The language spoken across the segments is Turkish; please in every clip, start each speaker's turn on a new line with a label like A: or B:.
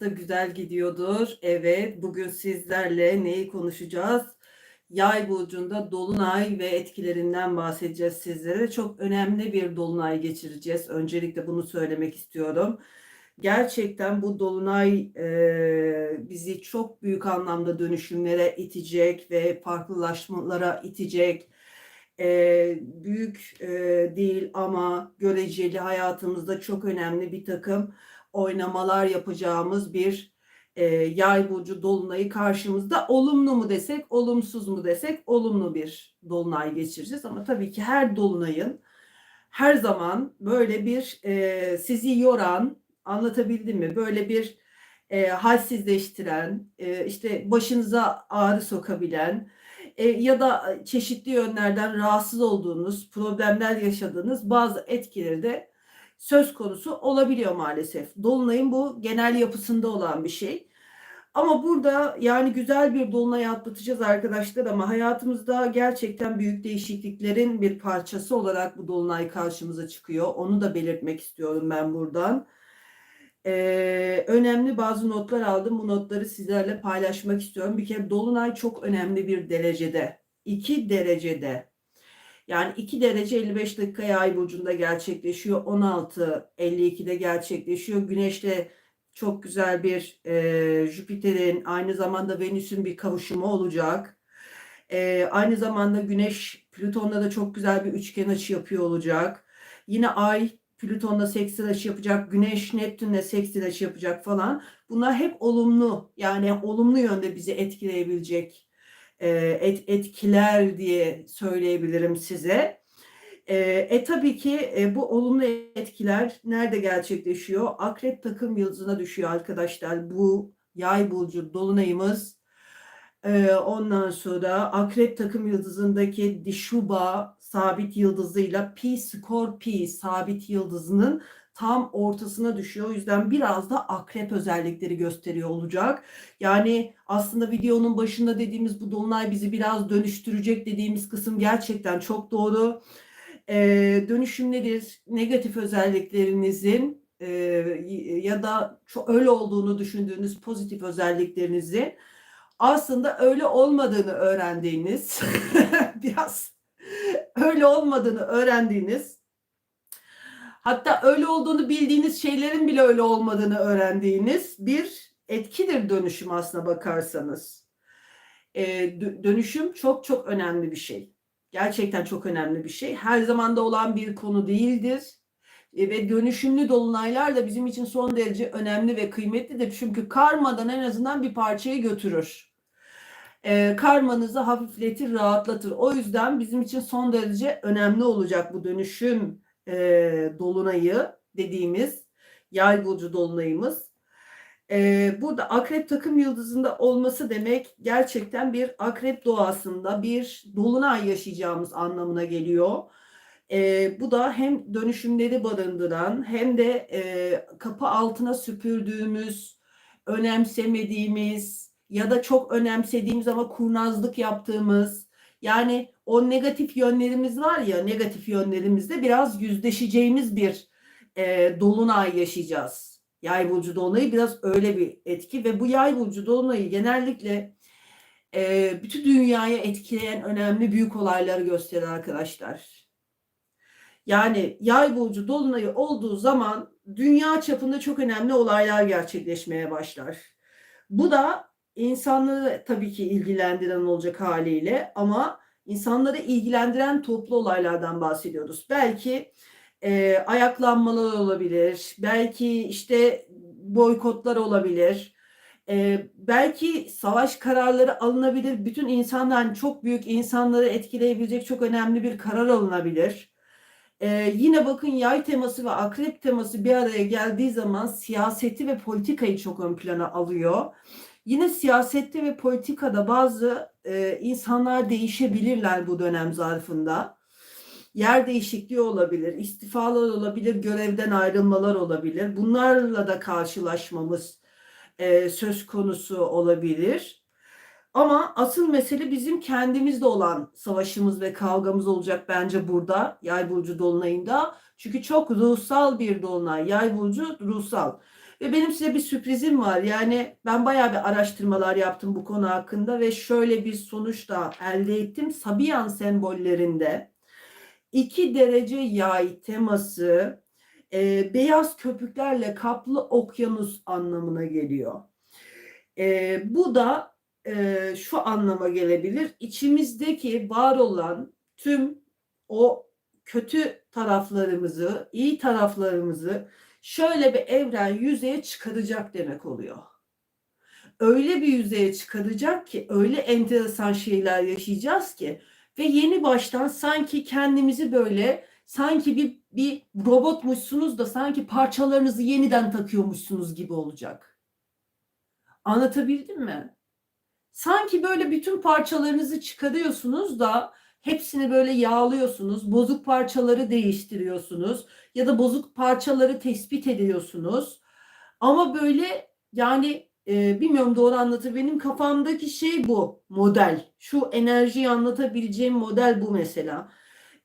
A: da güzel gidiyordur. Evet, bugün sizlerle neyi konuşacağız? Yay burcunda dolunay ve etkilerinden bahsedeceğiz sizlere. Çok önemli bir dolunay geçireceğiz. Öncelikle bunu söylemek istiyorum. Gerçekten bu dolunay e, bizi çok büyük anlamda dönüşümlere itecek ve farklılaşmalara itecek. E, büyük e, değil ama göreceli hayatımızda çok önemli bir takım oynamalar yapacağımız bir e, yay burcu dolunayı karşımızda. Olumlu mu desek, olumsuz mu desek, olumlu bir dolunay geçireceğiz. Ama tabii ki her dolunayın her zaman böyle bir e, sizi yoran, anlatabildim mi? Böyle bir e, halsizleştiren, e, işte başınıza ağrı sokabilen e, ya da çeşitli yönlerden rahatsız olduğunuz, problemler yaşadığınız bazı etkileri de söz konusu olabiliyor maalesef. Dolunayın bu genel yapısında olan bir şey. Ama burada yani güzel bir dolunay atlatacağız arkadaşlar ama hayatımızda gerçekten büyük değişikliklerin bir parçası olarak bu dolunay karşımıza çıkıyor. Onu da belirtmek istiyorum ben buradan. Ee, önemli bazı notlar aldım. Bu notları sizlerle paylaşmak istiyorum. Bir kere dolunay çok önemli bir derecede. 2 derecede yani 2 derece 55 dakika yay burcunda gerçekleşiyor. 16.52'de gerçekleşiyor. Güneşle çok güzel bir e, Jüpiter'in aynı zamanda Venüs'ün bir kavuşumu olacak. E, aynı zamanda Güneş Plüton'la da çok güzel bir üçgen açı yapıyor olacak. Yine Ay Plüton'la seksil açı yapacak. Güneş Neptün'le seksil açı yapacak falan. Bunlar hep olumlu yani olumlu yönde bizi etkileyebilecek et, etkiler diye söyleyebilirim size. E, e tabii ki e, bu olumlu etkiler nerede gerçekleşiyor? Akrep takım yıldızına düşüyor arkadaşlar. Bu yay burcu dolunayımız. E, ondan sonra akrep takım yıldızındaki Dişuba sabit yıldızıyla Pi skor Pi sabit yıldızının tam ortasına düşüyor. O yüzden biraz da akrep özellikleri gösteriyor olacak. Yani aslında videonun başında dediğimiz bu dolunay bizi biraz dönüştürecek dediğimiz kısım gerçekten çok doğru. Ee, dönüşüm nedir? Negatif özelliklerinizin e, ya da öyle olduğunu düşündüğünüz pozitif özelliklerinizin aslında öyle olmadığını öğrendiğiniz biraz öyle olmadığını öğrendiğiniz Hatta öyle olduğunu bildiğiniz şeylerin bile öyle olmadığını öğrendiğiniz bir etkidir dönüşüm aslına bakarsanız. E, dönüşüm çok çok önemli bir şey. Gerçekten çok önemli bir şey. Her zamanda olan bir konu değildir. E, ve dönüşümlü dolunaylar da bizim için son derece önemli ve kıymetlidir. Çünkü karmadan en azından bir parçayı götürür. E, karmanızı hafifletir, rahatlatır. O yüzden bizim için son derece önemli olacak bu dönüşüm e, dolunayı dediğimiz yay burcu dolunayımız. E, burada akrep takım yıldızında olması demek gerçekten bir akrep doğasında bir dolunay yaşayacağımız anlamına geliyor. E, bu da hem dönüşümleri barındıran hem de e, kapı altına süpürdüğümüz, önemsemediğimiz ya da çok önemsediğimiz ama kurnazlık yaptığımız yani o negatif yönlerimiz var ya negatif yönlerimizde biraz yüzleşeceğimiz bir e, dolunay yaşayacağız. Yay burcu dolunayı biraz öyle bir etki ve bu yay burcu dolunayı genellikle e, bütün dünyaya etkileyen önemli büyük olayları gösterir arkadaşlar. Yani yay burcu dolunayı olduğu zaman dünya çapında çok önemli olaylar gerçekleşmeye başlar. Bu da insanlığı tabii ki ilgilendiren olacak haliyle ama insanları ilgilendiren toplu olaylardan bahsediyoruz. Belki e, ayaklanmalar olabilir, belki işte boykotlar olabilir, e, belki savaş kararları alınabilir. Bütün insanların çok büyük insanları etkileyebilecek çok önemli bir karar alınabilir. Ee, yine bakın yay teması ve akrep teması bir araya geldiği zaman siyaseti ve politikayı çok ön plana alıyor. Yine siyasette ve politikada bazı e, insanlar değişebilirler bu dönem zarfında. Yer değişikliği olabilir, istifalar olabilir, görevden ayrılmalar olabilir. Bunlarla da karşılaşmamız e, söz konusu olabilir. Ama asıl mesele bizim kendimizde olan savaşımız ve kavgamız olacak bence burada Yay burcu dolunayında. Çünkü çok ruhsal bir dolunay. Yay burcu ruhsal. Ve benim size bir sürprizim var. Yani ben bayağı bir araştırmalar yaptım bu konu hakkında ve şöyle bir sonuç da elde ettim. Sabiyan sembollerinde 2 derece yay teması e, beyaz köpüklerle kaplı okyanus anlamına geliyor. E, bu da e, şu anlama gelebilir. İçimizdeki var olan tüm o kötü taraflarımızı, iyi taraflarımızı şöyle bir evren yüzeye çıkaracak demek oluyor. Öyle bir yüzeye çıkaracak ki öyle enteresan şeyler yaşayacağız ki ve yeni baştan sanki kendimizi böyle sanki bir, bir robotmuşsunuz da sanki parçalarınızı yeniden takıyormuşsunuz gibi olacak. Anlatabildim mi? Sanki böyle bütün parçalarınızı çıkarıyorsunuz da hepsini böyle yağlıyorsunuz. Bozuk parçaları değiştiriyorsunuz ya da bozuk parçaları tespit ediyorsunuz. Ama böyle yani e, bilmiyorum doğru anlatır. Benim kafamdaki şey bu model. Şu enerjiyi anlatabileceğim model bu mesela.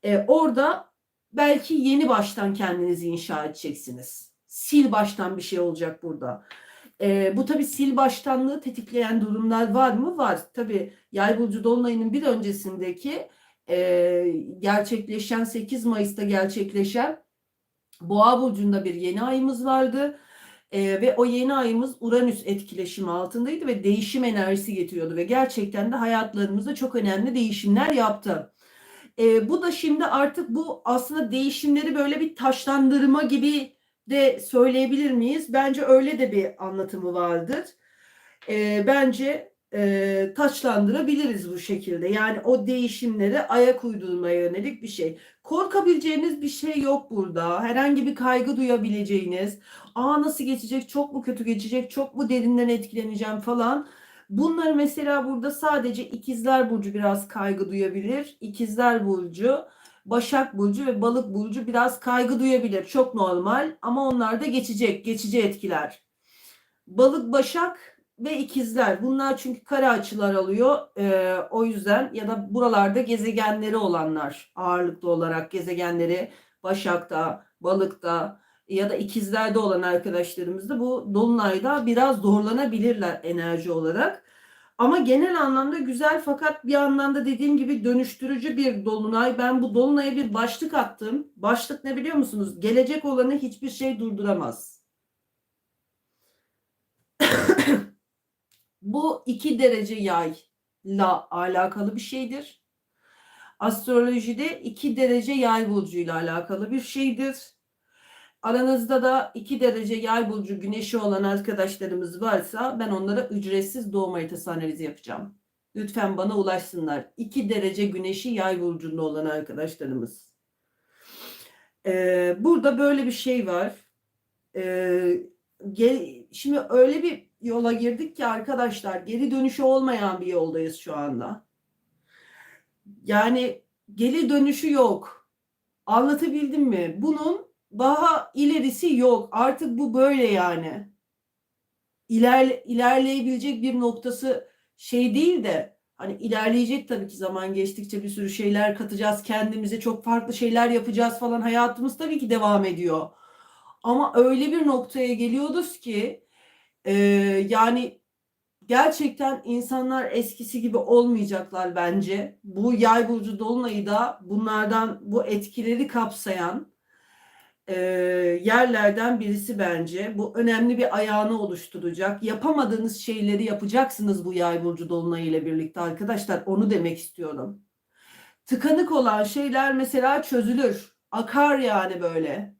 A: E, orada belki yeni baştan kendinizi inşa edeceksiniz. Sil baştan bir şey olacak burada. E, bu tabii sil baştanlığı tetikleyen durumlar var mı? Var. Tabii Yay burcu dolunayının bir öncesindeki e, gerçekleşen 8 Mayıs'ta gerçekleşen Boğa burcunda bir yeni ayımız vardı. E, ve o yeni ayımız Uranüs etkileşimi altındaydı ve değişim enerjisi getiriyordu ve gerçekten de hayatlarımızda çok önemli değişimler yaptı. E, bu da şimdi artık bu aslında değişimleri böyle bir taşlandırma gibi de söyleyebilir miyiz? Bence öyle de bir anlatımı vardır. E, bence e, taçlandırabiliriz bu şekilde. Yani o değişimlere ayak uydurmaya yönelik bir şey. Korkabileceğiniz bir şey yok burada. Herhangi bir kaygı duyabileceğiniz, aa nasıl geçecek, çok mu kötü geçecek, çok mu derinden etkileneceğim falan. Bunları mesela burada sadece ikizler burcu biraz kaygı duyabilir. İkizler burcu, Başak burcu ve Balık burcu biraz kaygı duyabilir. Çok normal ama onlar da geçecek, geçici etkiler. Balık, Başak ve ikizler. Bunlar çünkü kare açılar alıyor. Ee, o yüzden ya da buralarda gezegenleri olanlar ağırlıklı olarak gezegenleri Başak'ta, Balık'ta ya da ikizlerde olan arkadaşlarımız da bu dolunayda biraz zorlanabilirler enerji olarak. Ama genel anlamda güzel fakat bir anlamda dediğim gibi dönüştürücü bir dolunay. Ben bu dolunaya bir başlık attım. Başlık ne biliyor musunuz? Gelecek olanı hiçbir şey durduramaz. Bu iki derece yayla alakalı bir şeydir. Astrolojide iki derece yay burcuyla alakalı bir şeydir. Aranızda da iki derece yay burcu güneşi olan arkadaşlarımız varsa ben onlara ücretsiz doğum haritası analizi yapacağım. Lütfen bana ulaşsınlar. İki derece güneşi yay burcunda olan arkadaşlarımız. Ee, burada böyle bir şey var. Ee, gel, şimdi öyle bir yola girdik ki arkadaşlar geri dönüşü olmayan bir yoldayız şu anda. Yani geri dönüşü yok. Anlatabildim mi? Bunun daha ilerisi yok. Artık bu böyle yani. İler, ilerleyebilecek bir noktası şey değil de hani ilerleyecek tabii ki zaman geçtikçe bir sürü şeyler katacağız kendimize çok farklı şeyler yapacağız falan hayatımız tabii ki devam ediyor. Ama öyle bir noktaya geliyoruz ki ee, yani gerçekten insanlar eskisi gibi olmayacaklar bence. Bu yay burcu dolunayı da bunlardan bu etkileri kapsayan e, yerlerden birisi bence. Bu önemli bir ayağını oluşturacak. Yapamadığınız şeyleri yapacaksınız bu yay burcu dolunayı ile birlikte arkadaşlar. Onu demek istiyorum. Tıkanık olan şeyler mesela çözülür. Akar yani böyle.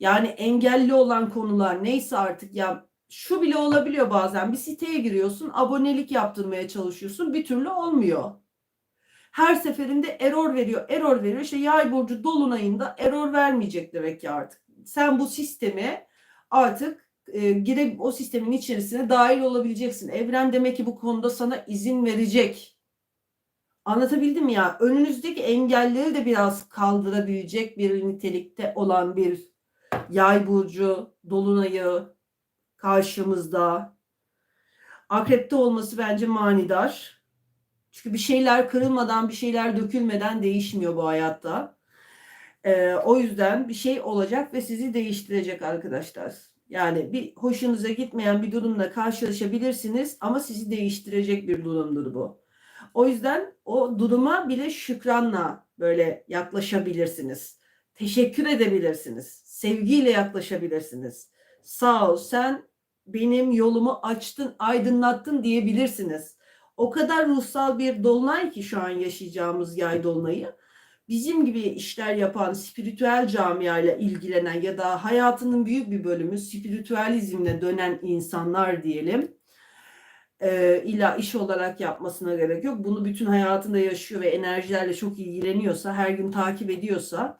A: Yani engelli olan konular neyse artık ya şu bile olabiliyor bazen. Bir siteye giriyorsun, abonelik yaptırmaya çalışıyorsun. Bir türlü olmuyor. Her seferinde error veriyor, error veriyor. İşte yay burcu dolunayında error vermeyecek demek ki artık. Sen bu sisteme artık e, gire o sistemin içerisine dahil olabileceksin. Evren demek ki bu konuda sana izin verecek. Anlatabildim ya? Önünüzdeki engelleri de biraz kaldırabilecek bir nitelikte olan bir yay burcu dolunayı karşımızda. Akrepte olması bence manidar. Çünkü bir şeyler kırılmadan, bir şeyler dökülmeden değişmiyor bu hayatta. Ee, o yüzden bir şey olacak ve sizi değiştirecek arkadaşlar. Yani bir hoşunuza gitmeyen bir durumla karşılaşabilirsiniz ama sizi değiştirecek bir durumdur bu. O yüzden o duruma bile şükranla böyle yaklaşabilirsiniz. Teşekkür edebilirsiniz. Sevgiyle yaklaşabilirsiniz. Sağ ol sen benim yolumu açtın, aydınlattın diyebilirsiniz. O kadar ruhsal bir dolunay ki şu an yaşayacağımız yay dolunayı. Bizim gibi işler yapan, spiritüel camiayla ilgilenen ya da hayatının büyük bir bölümü spiritüalizmle dönen insanlar diyelim. Ee, illa iş olarak yapmasına gerek yok. Bunu bütün hayatında yaşıyor ve enerjilerle çok ilgileniyorsa, her gün takip ediyorsa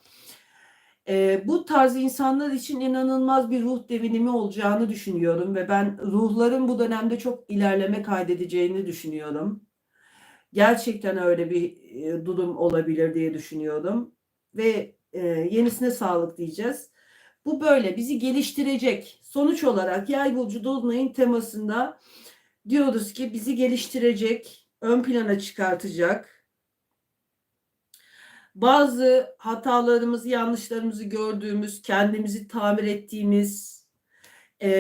A: e, bu tarz insanlar için inanılmaz bir ruh devinimi olacağını düşünüyorum ve ben ruhların bu dönemde çok ilerleme kaydedeceğini düşünüyorum. Gerçekten öyle bir e, durum olabilir diye düşünüyorum ve e, yenisine sağlık diyeceğiz. Bu böyle bizi geliştirecek. Sonuç olarak Yay burcu dolunayın temasında diyoruz ki bizi geliştirecek, ön plana çıkartacak. Bazı hatalarımızı, yanlışlarımızı gördüğümüz, kendimizi tamir ettiğimiz, e,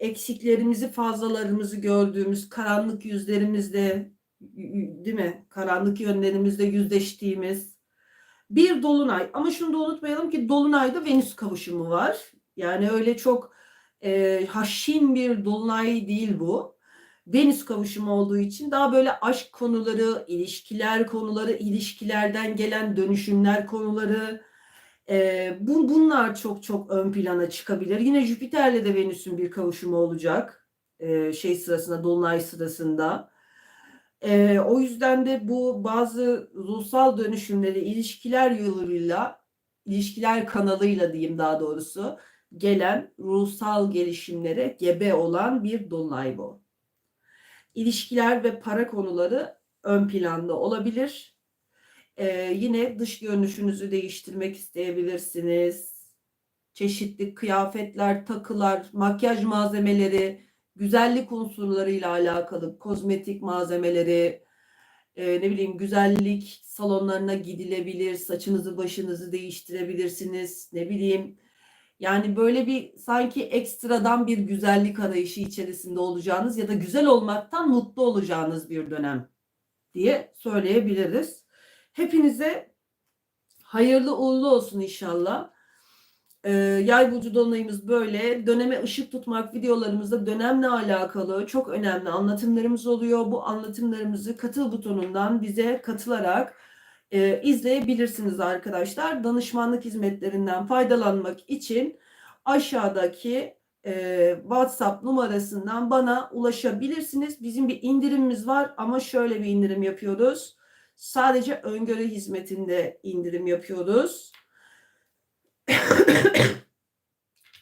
A: eksiklerimizi, fazlalarımızı gördüğümüz, karanlık yüzlerimizde, değil mi? Karanlık yönlerimizde yüzleştiğimiz bir dolunay. Ama şunu da unutmayalım ki dolunayda Venüs kavuşumu var. Yani öyle çok e, haşin bir dolunay değil bu. Venüs kavuşumu olduğu için daha böyle aşk konuları, ilişkiler konuları, ilişkilerden gelen dönüşümler konuları, e, bu, bunlar çok çok ön plana çıkabilir. Yine Jüpiter'le de Venüs'ün bir kavuşumu olacak. E, şey sırasında, Dolunay sırasında. E, o yüzden de bu bazı ruhsal dönüşümleri ilişkiler yoluyla, ilişkiler kanalıyla diyeyim daha doğrusu, gelen ruhsal gelişimlere gebe olan bir dolunay bu. İlişkiler ve para konuları ön planda olabilir. Ee, yine dış görünüşünüzü değiştirmek isteyebilirsiniz. Çeşitli kıyafetler, takılar, makyaj malzemeleri, güzellik unsurlarıyla alakalı kozmetik malzemeleri, e, ne bileyim güzellik salonlarına gidilebilir, saçınızı başınızı değiştirebilirsiniz, ne bileyim yani böyle bir sanki ekstradan bir güzellik arayışı içerisinde olacağınız ya da güzel olmaktan mutlu olacağınız bir dönem diye söyleyebiliriz. Hepinize hayırlı uğurlu olsun inşallah. Ee, yay burcu dolunayımız böyle. Döneme ışık tutmak videolarımızda dönemle alakalı çok önemli anlatımlarımız oluyor. Bu anlatımlarımızı katıl butonundan bize katılarak e, izleyebilirsiniz arkadaşlar. Danışmanlık hizmetlerinden faydalanmak için aşağıdaki e, WhatsApp numarasından bana ulaşabilirsiniz. Bizim bir indirimimiz var ama şöyle bir indirim yapıyoruz. Sadece öngörü hizmetinde indirim yapıyoruz.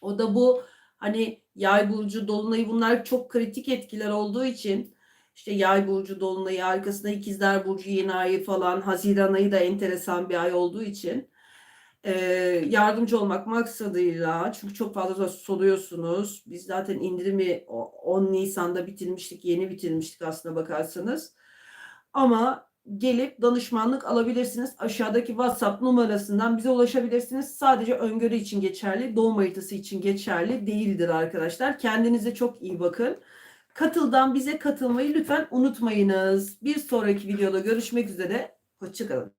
A: o da bu hani yay burcu dolunayı bunlar çok kritik etkiler olduğu için işte yay burcu dolunayı arkasında ikizler burcu yeni ayı falan Haziran ayı da enteresan bir ay olduğu için e, yardımcı olmak maksadıyla çünkü çok fazla soruyorsunuz. Biz zaten indirimi 10 Nisan'da bitirmiştik, yeni bitirmiştik aslına bakarsanız. Ama gelip danışmanlık alabilirsiniz. Aşağıdaki WhatsApp numarasından bize ulaşabilirsiniz. Sadece öngörü için geçerli, doğum haritası için geçerli değildir arkadaşlar. Kendinize çok iyi bakın. Katıldan bize katılmayı lütfen unutmayınız. Bir sonraki videoda görüşmek üzere. Hoşçakalın.